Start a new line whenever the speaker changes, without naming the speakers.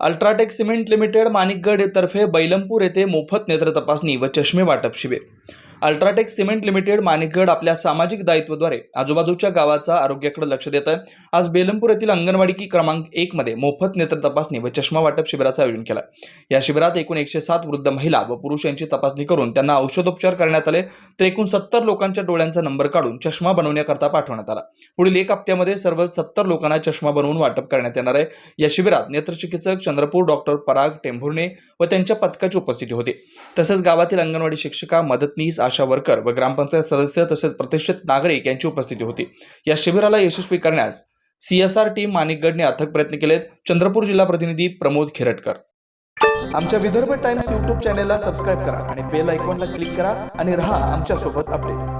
UltraTech cement limited माणिकगड तर्फे बैलमपूर येथे मोफत नेत्र तपासणी व चष्मे वाटप शिबिर. अल्ट्राटेक सिमेंट लिमिटेड माणिकगड आपल्या सामाजिक दायित्वाद्वारे आजूबाजूच्या गावाचा आरोग्याकडे लक्ष देत आहे. आज बेलमपूर येथील अंगणवाडी की क्रमांक एक मध्ये मोफत नेत्र तपासणी व चष्मा वाटप शिबिराचं आयोजन केलं या शिबिरात एकूण एकशे सात वृद्ध महिला व पुरुष यांची तपासणी करून त्यांना औषधोपचार करण्यात आले. तर एकूण सत्तर लोकांच्या डोळ्यांचा नंबर काढून चष्मा बनवण्याकरता पाठवण्यात आला. पुढील एक हप्त्यामध्ये सर्व सत्तर लोकांना चष्मा बनवून वाटप करण्यात येणार आहे. या शिबिरात नेत्रचिकित्सक चंद्रपूर डॉक्टर पराग टेंभुर्णे व त्यांच्या पथकाची उपस्थिती होती. तसंच गावातील अंगणवाडी शिक्षिका मदतनीस आशा वर्कर व ग्रामपंचायत सदस्य तसेच प्रतिष्ठित नागरिक यांची उपस्थिती होती. या शिबिराला यशस्वी करण्यास सीएसआर टीम माणिकगडने अथक प्रयत्न केलेत. चंद्रपूर जिल्हा प्रतिनिधी प्रमोद खिरटकर. आमच्या विदर्भ टाइम्स यूट्यूब चॅनेलला सबस्क्राईब करा आणि बेल आयकॉनला क्लिक करा आणि रहा आमच्यासोबत अपडेट.